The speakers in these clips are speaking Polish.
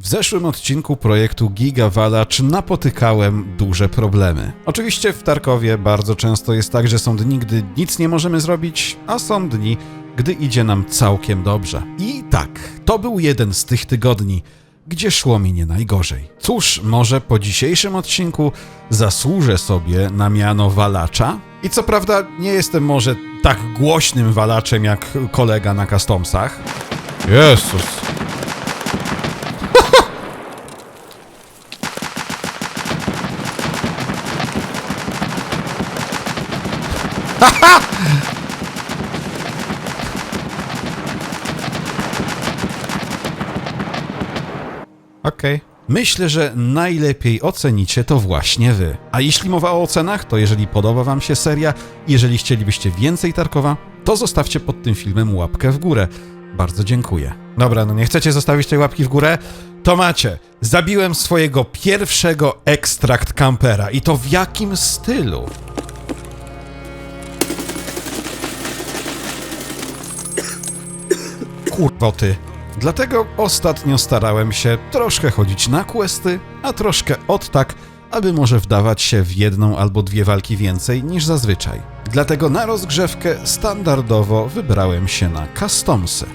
W zeszłym odcinku projektu Giga Valacz napotykałem duże problemy. Oczywiście w Tarkowie bardzo często jest tak, że są dni, gdy nic nie możemy zrobić, a są dni, gdy idzie nam całkiem dobrze. I tak, to był jeden z tych tygodni, gdzie szło mi nie najgorzej. Cóż, może po dzisiejszym odcinku zasłużę sobie na miano walacza? I co prawda nie jestem może tak głośnym walaczem jak kolega na Customsach. Jezus. Okej. Myślę, że najlepiej ocenicie to właśnie wy. A jeśli mowa o ocenach, to jeżeli podoba wam się seria, jeżeli chcielibyście więcej Tarkowa, to zostawcie pod tym filmem łapkę w górę. Bardzo dziękuję. Dobra, no nie chcecie zostawić tej łapki w górę? To macie. Zabiłem swojego pierwszego ekstrakt kampera. I to w jakim stylu? Kurwa ty. Dlatego ostatnio starałem się troszkę chodzić na questy, a troszkę od tak, aby może wdawać się w jedną albo dwie walki więcej niż zazwyczaj. Dlatego na rozgrzewkę standardowo wybrałem się na customsy.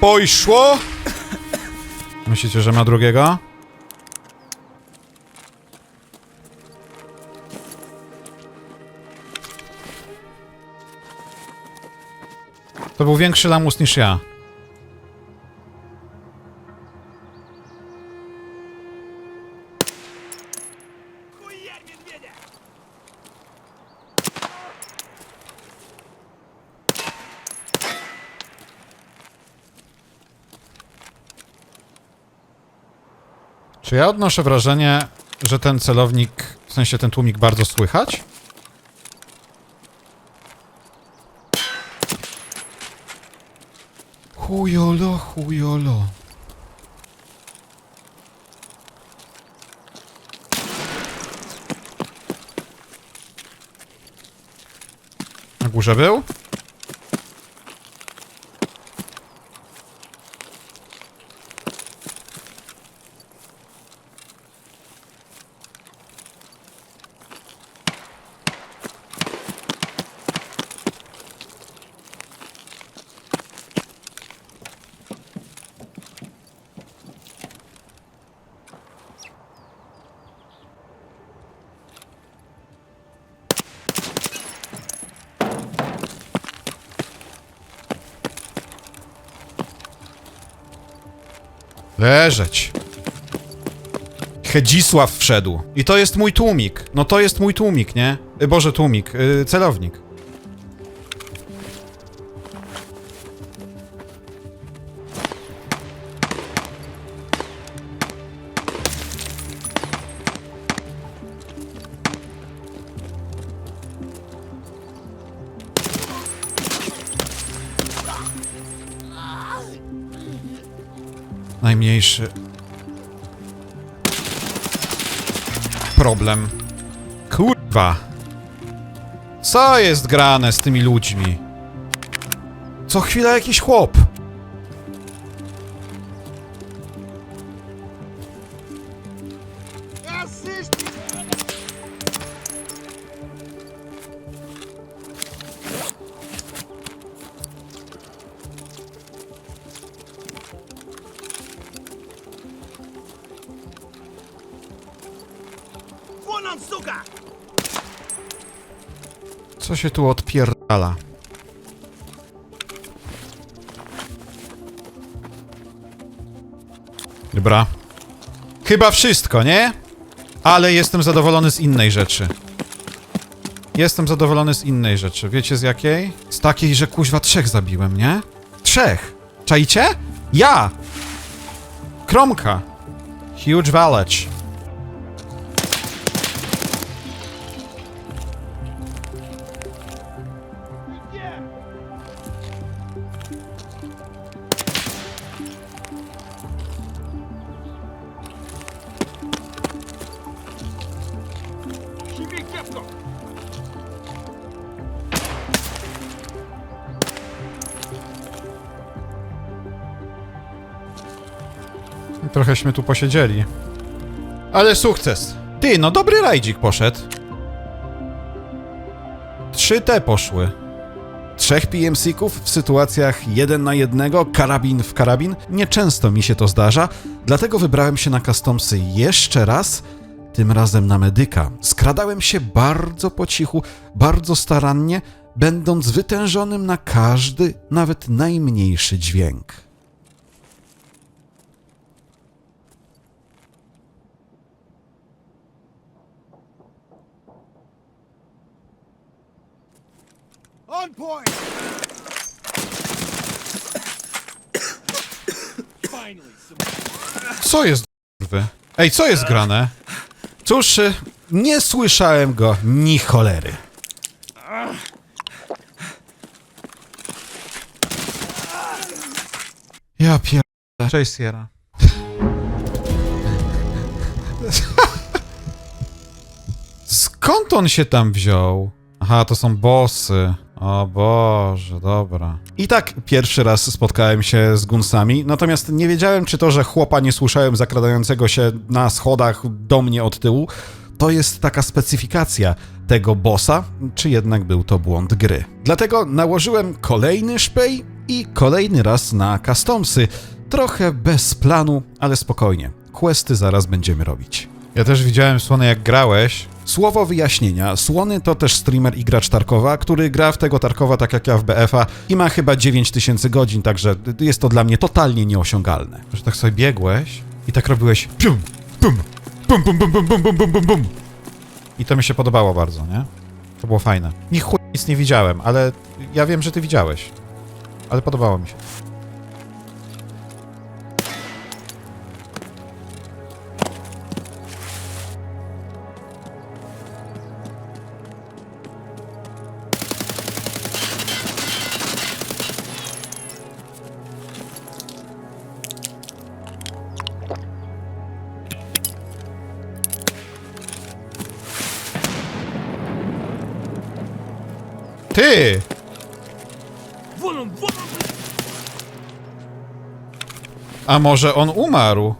Poszło? Myślicie, że ma drugiego? To był większy lamus niż ja. Czy ja odnoszę wrażenie, że ten celownik, w sensie ten tłumik bardzo słychać? Chujolo, chujolo. Na górze był? Leżeć. Hedzisław wszedł. I to jest mój tłumik. No to jest mój tłumik, nie? Y, Boże, tłumik. y, celownik. Najmniejszy problem. Kurwa. Co jest grane z tymi ludźmi? Co chwila jakiś chłop. Suka! Co się tu odpierdala? Dobra. Chyba wszystko, nie? Ale jestem zadowolony z innej rzeczy. Jestem zadowolony z innej rzeczy. Wiecie z jakiej? Z takiej, że kuźwa trzech zabiłem, nie? Trzech! Czaicie? Ja! Kromka! Huge Village. Trochęśmy tu posiedzieli. Ale sukces. Ty, no dobry rajdzik poszedł. Trzy te poszły. Trzech PMC-ków w sytuacjach jeden na jednego, karabin w karabin. Nieczęsto mi się to zdarza, dlatego wybrałem się na customsy jeszcze raz, tym razem na medyka. Skradałem się bardzo po cichu, bardzo starannie, będąc wytężonym na każdy, nawet najmniejszy dźwięk. On point! Finally, Co jest kurwy? Ej, co jest grane? Cóż, y, nie słyszałem go ni cholery. Ja pier... Cześć, Sierra. Skąd on się tam wziął? Aha, to są bossy. O Boże, dobra. I tak pierwszy raz spotkałem się z Gunsami, natomiast nie wiedziałem, czy to, że chłopa nie słyszałem zakradającego się na schodach do mnie od tyłu, to jest taka specyfikacja tego bossa, czy jednak był to błąd gry. Dlatego nałożyłem kolejny szpej i kolejny raz na customsy. Trochę bez planu, ale spokojnie. Questy zaraz będziemy robić. Ja też widziałem, Słony, jak grałeś. Słowo wyjaśnienia. Słony to też streamer i gracz Tarkowa, który gra w tego Tarkowa tak jak ja w BF-a i ma chyba 9000 godzin, także jest to dla mnie totalnie nieosiągalne. Że tak sobie biegłeś i tak robiłeś pium, pum, pum, pum, pum, pum, pum, pum, pum, pum, pum. I to mi się podobało bardzo, nie? To było fajne. Ni chuj nic nie widziałem, ale ja wiem, że ty widziałeś. Ale podobało mi się. Ty! A może on umarł?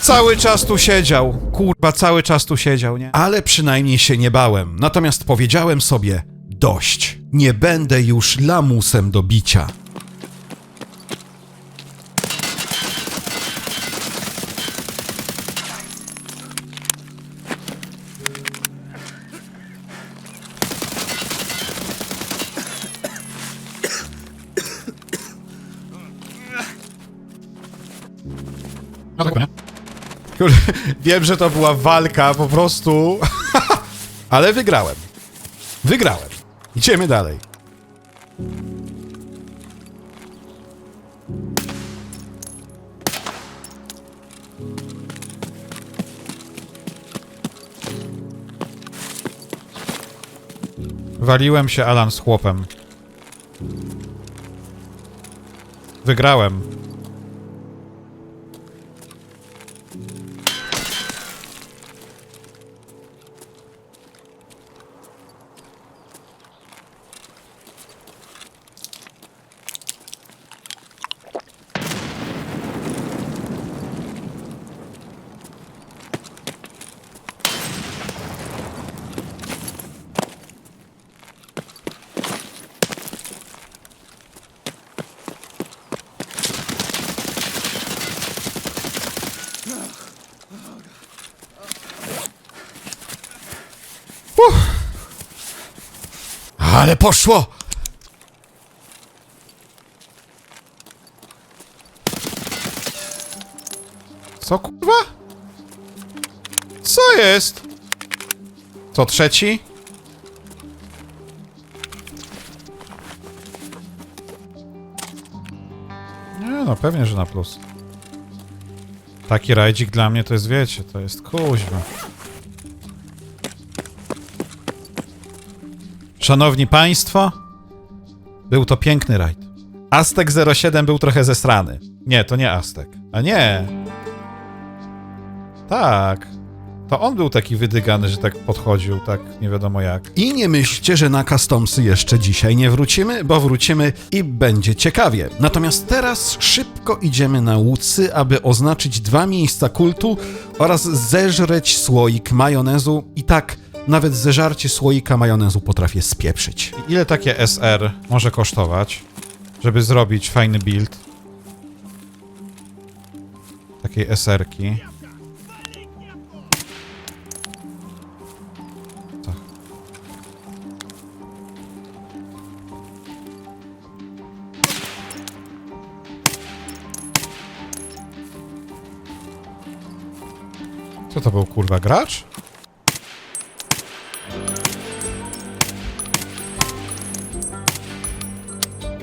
Cały czas tu siedział. Kurwa, cały czas tu siedział, nie? Ale przynajmniej się nie bałem. Natomiast powiedziałem sobie: dość. Nie będę już lamusem do bicia. No tak? Kurde, wiem, że to była walka po prostu, ale wygrałem. Wygrałem. Idziemy dalej. Waliłem się Alan z chłopem. Wygrałem. Ale poszło! Co kurwa? Co jest? Co trzeci? Nie no, pewnie, że na plus. Taki rajdzik dla mnie to jest, wiecie, to jest kuźwa. Szanowni Państwo, był to piękny rajd. Aztek 07 był trochę zesrany. Nie, to nie Aztek. A nie. Tak. To on był taki wydygany, że tak podchodził, tak nie wiadomo jak. I nie myślcie, że na customsy jeszcze dzisiaj nie wrócimy, bo wrócimy i będzie ciekawie. Natomiast teraz szybko idziemy na łucy, aby oznaczyć dwa miejsca kultu oraz zeżreć słoik majonezu. I tak, nawet zeżarcie słoika majonezu potrafię spieprzyć. Ile takie SR może kosztować, żeby zrobić fajny build? Takiej SR-ki. Co? To był kurwa gracz?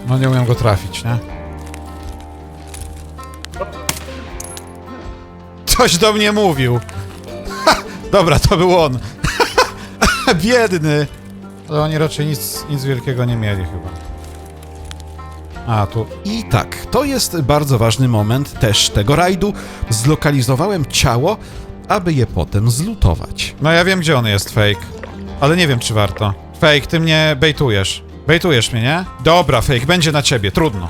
No nie umiem go trafić, nie? Coś do mnie mówił. Ha, dobra, to był on. Biedny. Ale oni raczej nic, nic wielkiego nie mieli chyba. A, tu... I tak, to jest bardzo ważny moment też tego rajdu. Zlokalizowałem ciało, aby je potem zlutować. No ja wiem, gdzie on jest, fake. Ale nie wiem, czy warto. Fake, ty mnie bejtujesz. Bejtujesz mnie, nie? Dobra, fake, będzie na ciebie, trudno.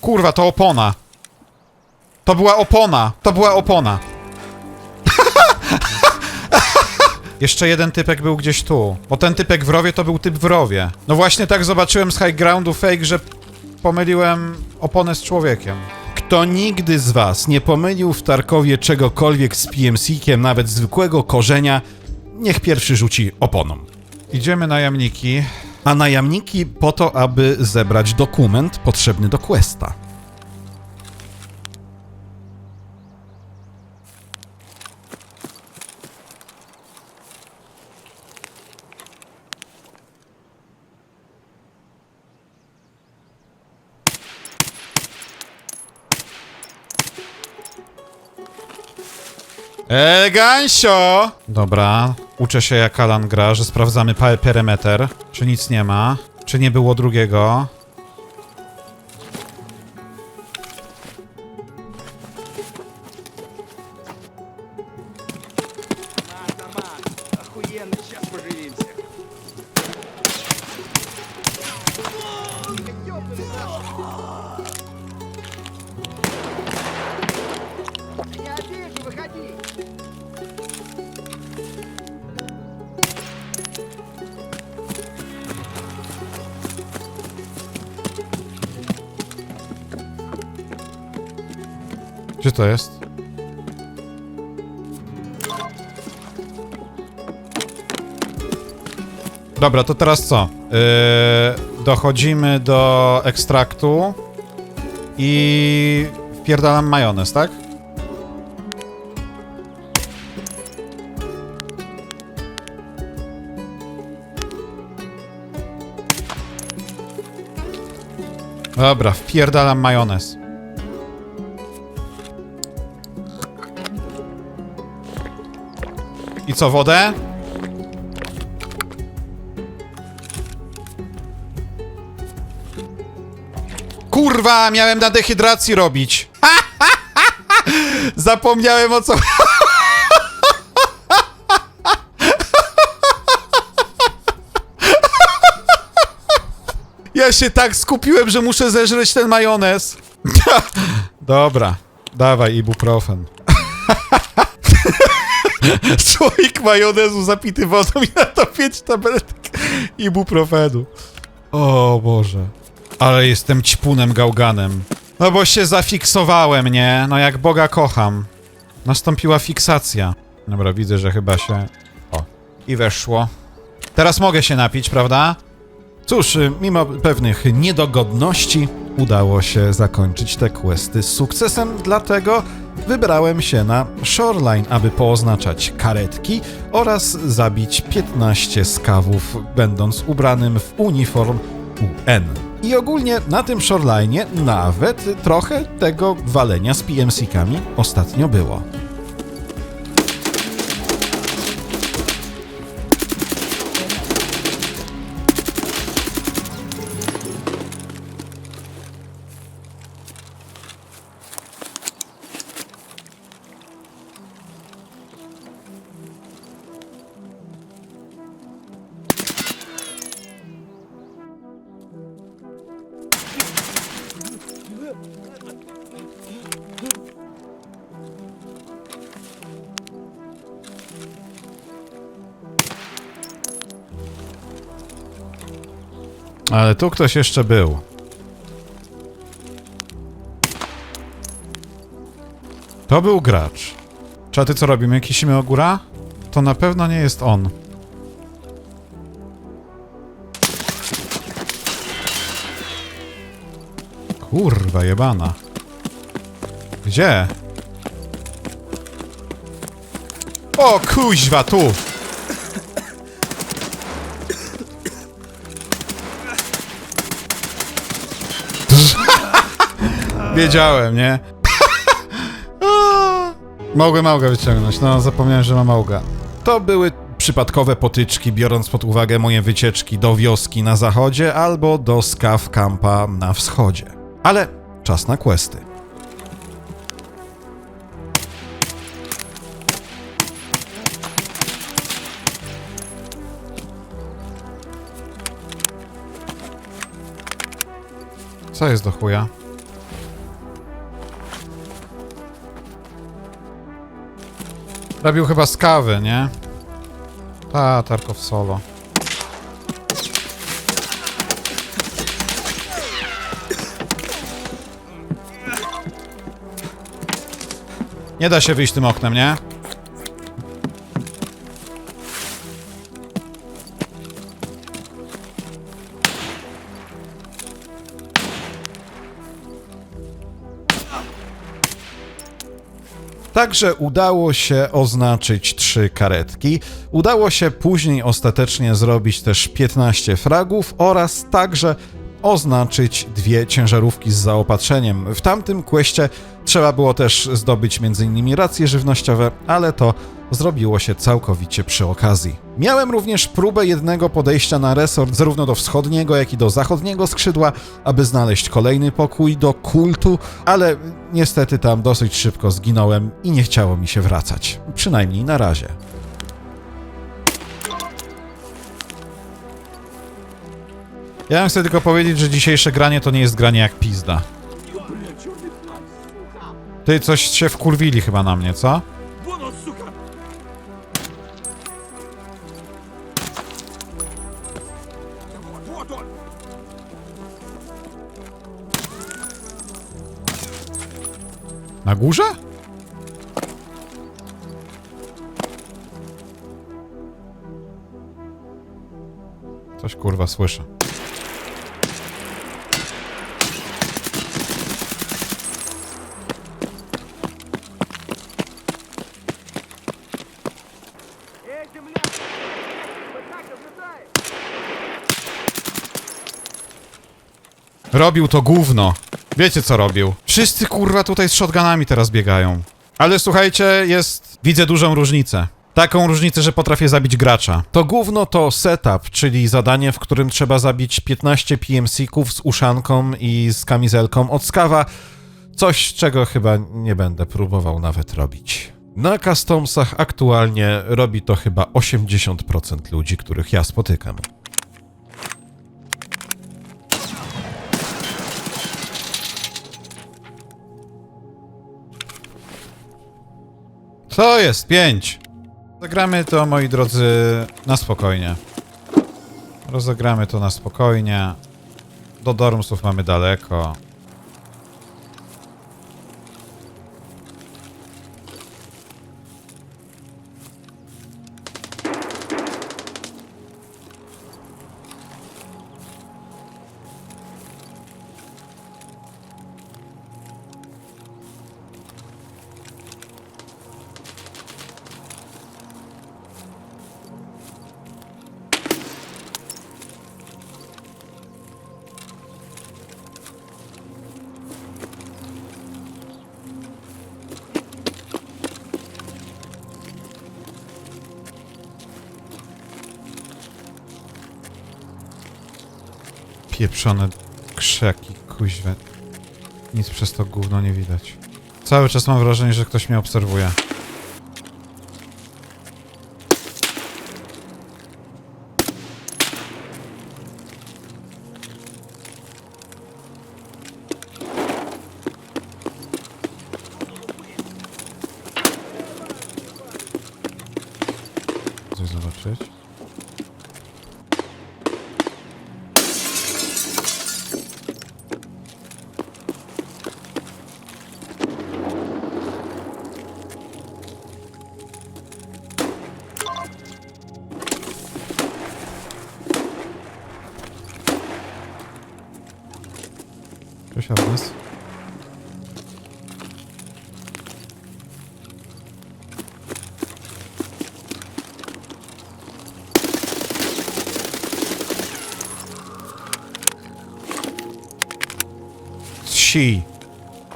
Kurwa, to opona. To była opona. To była opona. Jeszcze jeden typek był gdzieś tu. Bo ten typek w rowie to był typ w rowie. No właśnie tak zobaczyłem z high groundu fake, że pomyliłem oponę z człowiekiem. Kto nigdy z was nie pomylił w Tarkowie czegokolwiek z PMC-kiem, nawet zwykłego korzenia, niech pierwszy rzuci oponą. Idziemy na jamniki. A najamniki po to, aby zebrać dokument potrzebny do questa. Elegancio! Dobra, uczę się jak Alan gra, że sprawdzamy perymeter. Czy nic nie ma? Czy nie było drugiego? Gdzie to jest? Dobra, to teraz co? Yy, dochodzimy do ekstraktu i wpierdalam majonez, tak? Dobra, wpierdalam majonez. I co, wodę? Kurwa, miałem na dehydracji robić. Zapomniałem o co... Ja się tak skupiłem, że muszę zeżreć ten majonez. Dobra, dawaj ibuprofen. Słoik majonezu zapity wodą i na to pięć tabletek ibuprofenu. O Boże. Ale jestem ćpunem gałganem. No bo się zafiksowałem, nie? No jak Boga kocham. Nastąpiła fiksacja. Dobra, widzę, że chyba się... O. I weszło. Teraz mogę się napić, prawda? Cóż, y, mimo pewnych niedogodności udało się zakończyć te questy z sukcesem, dlatego wybrałem się na Shoreline, aby pooznaczać karetki oraz zabić 15 skawów, będąc ubranym w uniform UN. I ogólnie na tym Shoreline'ie nawet trochę tego walenia z PMC-kami ostatnio było. Ale tu ktoś jeszcze był. To był gracz. Czaty, co robimy? Kisimy o góra? To na pewno nie jest on. Kurwa jebana. Gdzie? O kuźwa, tu! Wiedziałem, nie? Mogłem małga wyciągnąć, no zapomniałem, że ma małga. To były przypadkowe potyczki, biorąc pod uwagę moje wycieczki do wioski na zachodzie albo do skaw kampa na wschodzie. Ale czas na questy. Co jest do chuja? Robił chyba z kawy, nie? Ta, Tarkow solo. Nie da się wyjść tym oknem, nie? Także udało się oznaczyć trzy karetki. Udało się później ostatecznie zrobić też 15 fragów oraz także oznaczyć dwie ciężarówki z zaopatrzeniem. W tamtym kwestie trzeba było też zdobyć m.in. racje żywnościowe, ale to zrobiło się całkowicie przy okazji. Miałem również próbę jednego podejścia na resort zarówno do wschodniego, jak i do zachodniego skrzydła, aby znaleźć kolejny pokój do kultu, ale niestety tam dosyć szybko zginąłem i nie chciało mi się wracać. Przynajmniej na razie. Ja chcę tylko powiedzieć, że dzisiejsze granie to nie jest granie jak pizda. Ty, coś się wkurwili chyba na mnie, co? Na górze? Coś kurwa słyszę. Robił to gówno. Wiecie co robił? Wszyscy kurwa tutaj z shotgunami teraz biegają. Ale słuchajcie, jest... Widzę dużą różnicę. Taką różnicę, że potrafię zabić gracza. To gówno to setup, czyli zadanie, w którym trzeba zabić 15 PMC-ków z uszanką i z kamizelką od skawa. Coś, czego chyba nie będę próbował nawet robić. Na customsach aktualnie robi to chyba 80% ludzi, których ja spotykam. Co jest? Pięć. Zagramy to, moi drodzy, na spokojnie. Rozegramy to na spokojnie. Do Dormsów mamy daleko. Pieprzone krzaki, kuźwe. Nic przez to gówno nie widać. Cały czas mam wrażenie, że ktoś mnie obserwuje.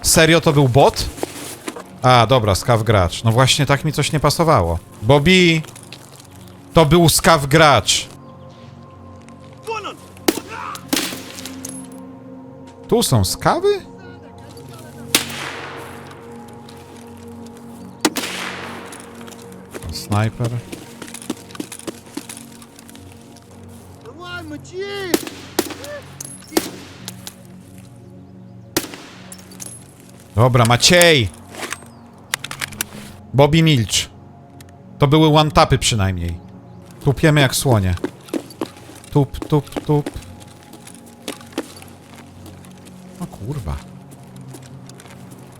Serio to był bot? A, dobra, skaw gracz. No właśnie tak mi coś nie pasowało. Bobby! To był skaw gracz. Tu są skawy? Snajper. Dobra, Maciej! Bobby milcz. To były one-tapy przynajmniej. Tupiemy jak słonie. Tup, tup, tup. O kurwa.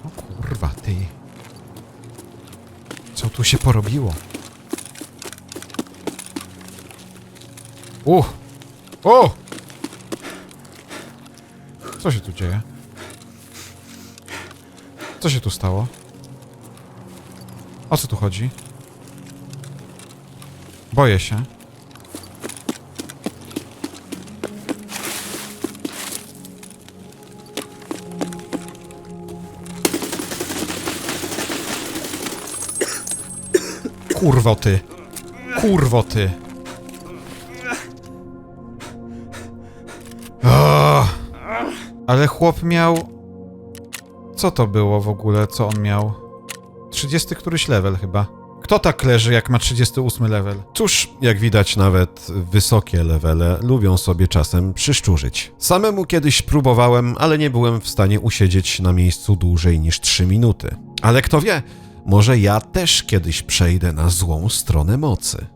O kurwa, ty. Co tu się porobiło? Uh! O! Co się tu dzieje? Co się tu stało? O co tu chodzi? Boję się. Kurwo ty. Kurwo ty. Ale chłop miał co to było w ogóle, co on miał? 30 któryś level chyba. Kto tak leży, jak ma 38 level? Cóż, jak widać, nawet wysokie levele lubią sobie czasem przyszczurzyć. Samemu kiedyś próbowałem, ale nie byłem w stanie usiedzieć na miejscu dłużej niż 3 minuty. Ale kto wie, może ja też kiedyś przejdę na złą stronę mocy.